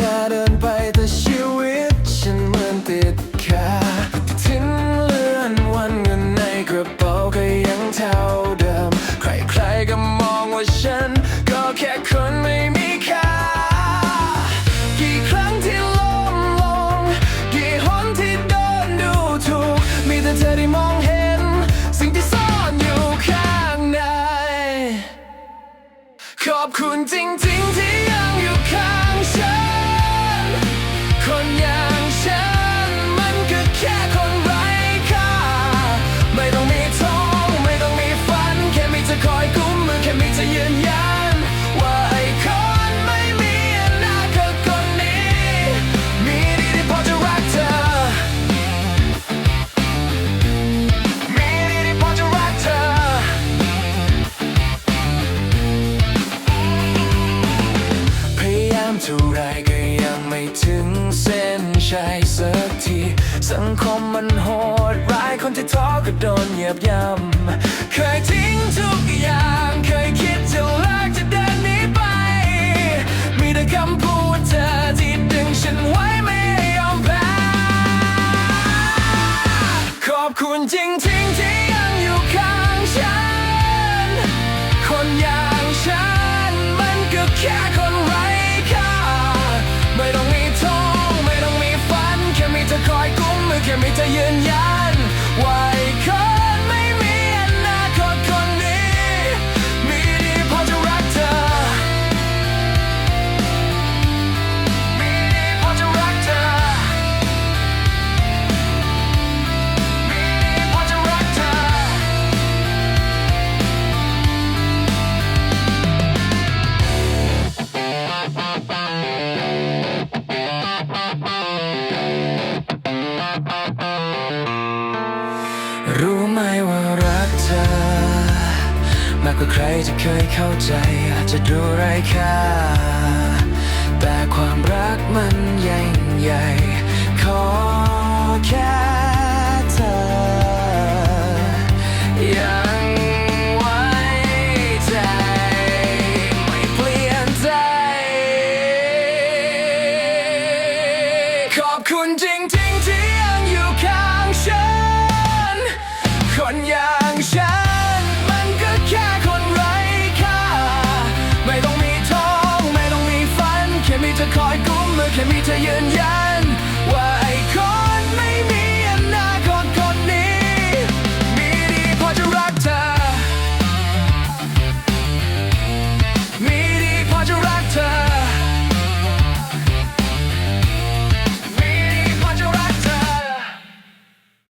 กล้เดินไปแต่ชีวิต ฉันเหมือนติดขาทิ้งเลื่อนวันเงินในกระเป๋าก็ยังเท่าเดิม ใครๆก็มองว่าฉัน ก็แค่คนไม่มีค่ากี่ครั้งที่ล้มลง กี่หนที่โดนดูถูก มีแต่เธอที่มองเห็น สิ่งที่ซ่อนอยู่ข้างใน ขอบคุณจริงๆที่ยังอยู่ข้างฉัน ไรก็ยังไม่ถึงเส้นชัยสักที สังคมมันโหดร้ายคนที่ท้อก็โดนเหยียบย่ำ เคยทิ้งทุกอย่าง เคยคิดจะเลิกจะเดินหนีไป มีแต่คำพูดเธอที่ดึงฉันไว้ไม่ยอมแพ้ ขอบคุณจริงๆที่ยังอยู่ข้างฉัน คนอย่างฉันมันก็แค่คน ยืนยัน รู้ไหมว่ารักเธอ มากกว่าใครจะเคยเข้าใจ อาจจะดูไร้ค่า แต่ความรักมันยิ่งใหญ่ ขอแค่เธอ ยังไว้ใจ ไม่เปลี่ยนใจ ขอบคุณจริงๆ อย่างฉัน มันก็แค่คนไร้ค่า ไม่ต้องมีท้อง ไม่ต้องมีฝัน แค่มีเธอคอยกุมมือแค่มีเธอยืนยันว่า